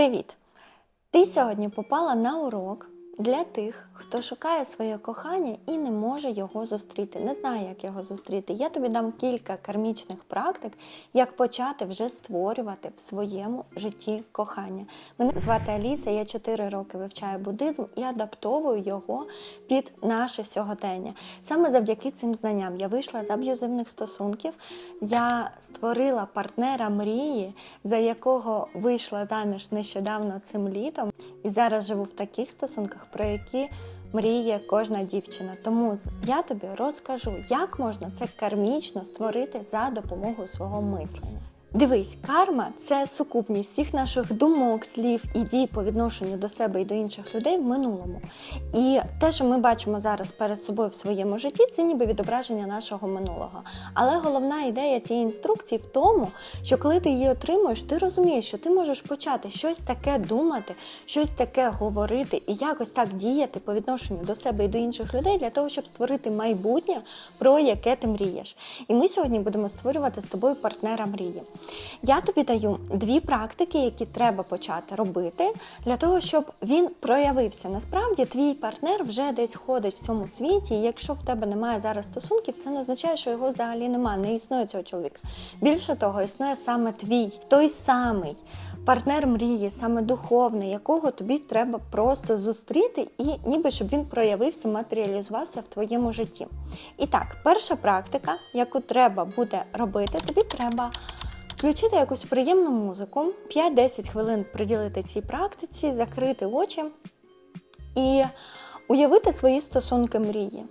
Привіт! Ти сьогодні попала на урок для тих, хто шукає своє кохання і не може його зустріти, не знає, як його зустріти. Я тобі дам кілька кармічних практик, як почати вже створювати в своєму житті кохання. Мене звати Аліса, я 4 роки вивчаю буддизм і адаптовую його під наше сьогодення. Саме завдяки цим знанням я вийшла з аб'юзивних стосунків. Я створила партнера мрії, за якого вийшла заміж нещодавно цим літом, і зараз живу в таких стосунках, про які мріє кожна дівчина. Тому я тобі розкажу, як можна це кармічно створити за допомогою свого мислення. Дивись, карма це сукупність всіх наших думок, слів і дій по відношенню до себе і до інших людей в минулому. І те, що ми бачимо зараз перед собою в своєму житті, це ніби відображення нашого минулого. Але головна ідея цієї інструкції в тому, що коли ти її отримуєш, ти розумієш, що ти можеш почати щось таке думати, щось таке говорити і якось так діяти по відношенню до себе і до інших людей для того, щоб створити майбутнє, про яке ти мрієш. І ми сьогодні будемо створювати з тобою партнера мрії. Я тобі даю дві практики, які треба почати робити для того, щоб він проявився. Насправді, твій партнер вже десь ходить в цьому світі. І якщо в тебе немає зараз стосунків, це не означає, що його взагалі немає, не існує цього чоловіка. Більше того, існує саме твій, той самий. Партнер мрії, саме духовний, якого тобі треба просто зустріти, і ніби щоб він проявився, матеріалізувався в твоєму житті. І так, перша практика, яку треба буде робити, тобі треба Включити якусь приємну музику, 5-10 хвилин приділити цій практиці, закрити очі і уявити свої стосунки мрії.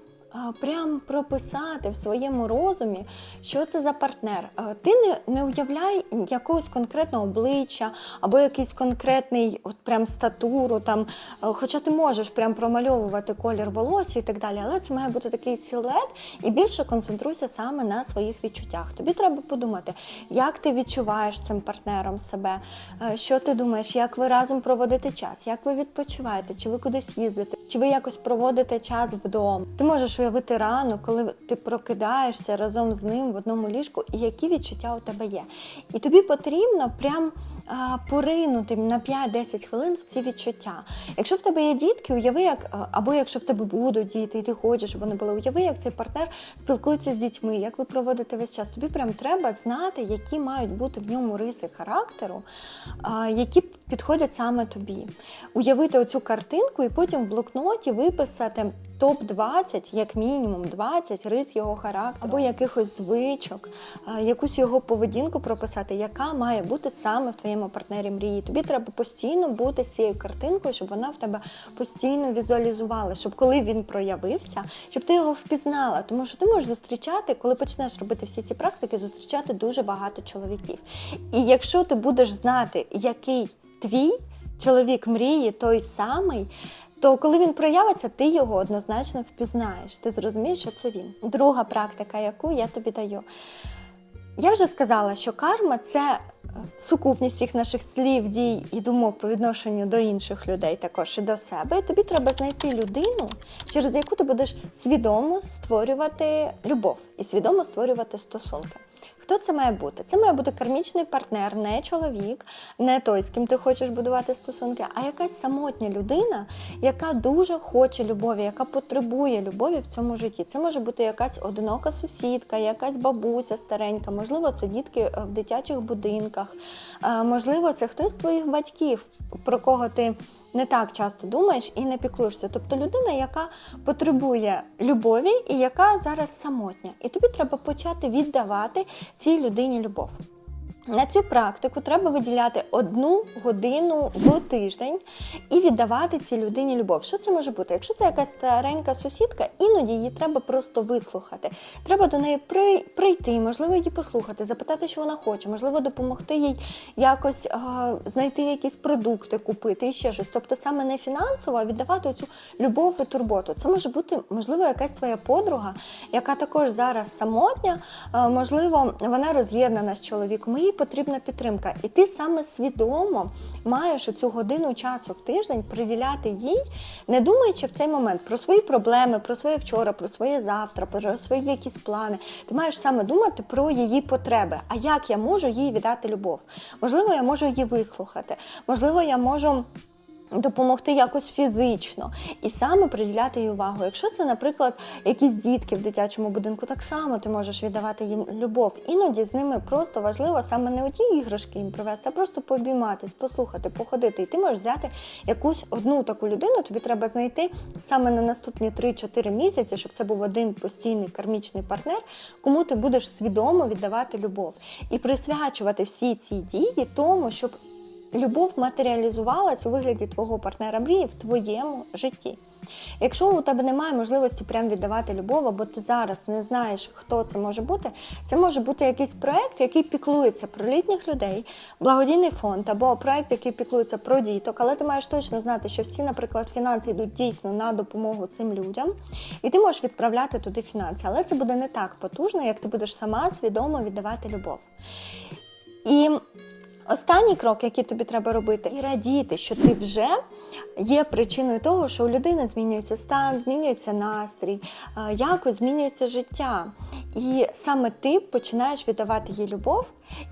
Прям прописати в своєму розумі, що це за партнер. Ти не, не уявляй якогось конкретного обличчя або якийсь конкретний от прям статуру, там, хоча ти можеш прям промальовувати колір волосся і так далі, але це має бути такий силует і більше концентруйся саме на своїх відчуттях. Тобі треба подумати, як ти відчуваєш цим партнером себе, що ти думаєш, як ви разом проводите час, як ви відпочиваєте, чи ви кудись їздите, чи ви якось проводите час вдома. Ти можеш уявити рану, коли ти прокидаєшся разом з ним в одному ліжку, і які відчуття у тебе є. І тобі потрібно прям поринути на 5-10 хвилин в ці відчуття. Якщо в тебе є дітки, уяви, як або якщо в тебе будуть діти, і ти хочеш, щоб вони були, уяви, як цей партнер спілкується з дітьми, як ви проводите весь час. Тобі прям треба знати, які мають бути в ньому риси характеру, які підходять саме тобі. Уявити оцю картинку і потім в блокноті виписати топ-20, як мінімум 20 рис його характеру, або якихось звичок, якусь його поведінку прописати, яка має бути саме в твоєму партнері мрії. Тобі треба постійно бути з цією картинкою, щоб вона в тебе постійно візуалізувала, щоб коли він проявився, щоб ти його впізнала. Тому що ти можеш зустрічати, коли почнеш робити всі ці практики, зустрічати дуже багато чоловіків. І якщо ти будеш знати, який твій чоловік мрії, той самий. То коли він проявиться, ти його однозначно впізнаєш. Ти зрозумієш, що це він. Друга практика, яку я тобі даю. Я вже сказала, що карма це сукупність всіх наших слів, дій і думок по відношенню до інших людей, також і до себе. І тобі треба знайти людину, через яку ти будеш свідомо створювати любов і свідомо створювати стосунки. Хто це має бути? Це має бути кармічний партнер, не чоловік, не той, з ким ти хочеш будувати стосунки, а якась самотня людина, яка дуже хоче любові, яка потребує любові в цьому житті. Це може бути якась одинока сусідка, якась бабуся старенька, можливо, це дітки е, в дитячих будинках, е, можливо, це хтось з твоїх батьків, про кого ти не так часто думаєш і не піклуєшся. Тобто людина, яка потребує любові і яка зараз самотня. І тобі треба почати віддавати цій людині любов. На цю практику треба виділяти одну годину в тиждень і віддавати цій людині любов. Що це може бути? Якщо це якась старенька сусідка, іноді її треба просто вислухати. Треба до неї прийти, можливо, її послухати, запитати, що вона хоче, можливо, допомогти їй якось а, знайти якісь продукти, купити і ще щось. Тобто саме не фінансово, а віддавати цю любов і турботу. Це може бути, можливо, якась твоя подруга, яка також зараз самотня, а, можливо, вона роз'єднана з чоловіком. Їй потрібна підтримка. І ти саме свідомо маєш цю годину часу в тиждень приділяти їй, не думаючи в цей момент про свої проблеми, про своє вчора, про своє завтра, про свої якісь плани. Ти маєш саме думати про її потреби. А як я можу їй віддати любов? Можливо, я можу її вислухати, можливо, я можу. Допомогти якось фізично і саме приділяти їй увагу. Якщо це, наприклад, якісь дітки в дитячому будинку, так само ти можеш віддавати їм любов. Іноді з ними просто важливо саме не оті іграшки їм привезти, а просто пообійматись, послухати, походити. І ти можеш взяти якусь одну таку людину. Тобі треба знайти саме на наступні 3-4 місяці, щоб це був один постійний кармічний партнер, кому ти будеш свідомо віддавати любов і присвячувати всі ці дії тому, щоб любов матеріалізувалась у вигляді твого партнера мрії в твоєму житті. Якщо у тебе немає можливості прям віддавати любов, або ти зараз не знаєш, хто це може бути, це може бути якийсь проект, який піклується про літніх людей, благодійний фонд, або проект, який піклується про діток, але ти маєш точно знати, що всі, наприклад, фінанси йдуть дійсно на допомогу цим людям, і ти можеш відправляти туди фінанси. Але це буде не так потужно, як ти будеш сама свідомо віддавати любов. І Останній крок, який тобі треба робити, і радіти, що ти вже є причиною того, що у людини змінюється стан, змінюється настрій, е, якось змінюється життя. І саме ти починаєш віддавати їй любов,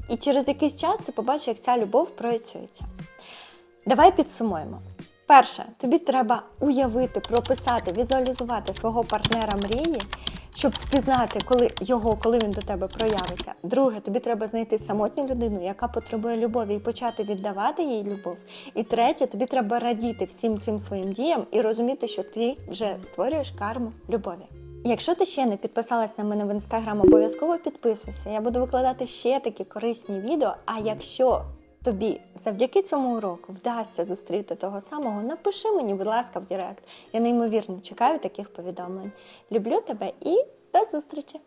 і через якийсь час ти побачиш, як ця любов проєцюється. Давай підсумуємо. Перше, тобі треба уявити, прописати, візуалізувати свого партнера мрії, щоб впізнати, коли його, коли він до тебе проявиться. Друге, тобі треба знайти самотню людину, яка потребує любові, і почати віддавати їй любов. І третє, тобі треба радіти всім цим своїм діям і розуміти, що ти вже створюєш карму любові. Якщо ти ще не підписалась на мене в інстаграм, обов'язково підписуйся. Я буду викладати ще такі корисні відео. А якщо тобі завдяки цьому уроку вдасться зустріти того самого, напиши мені, будь ласка, в Директ. Я неймовірно чекаю таких повідомлень. Люблю тебе і до зустрічі!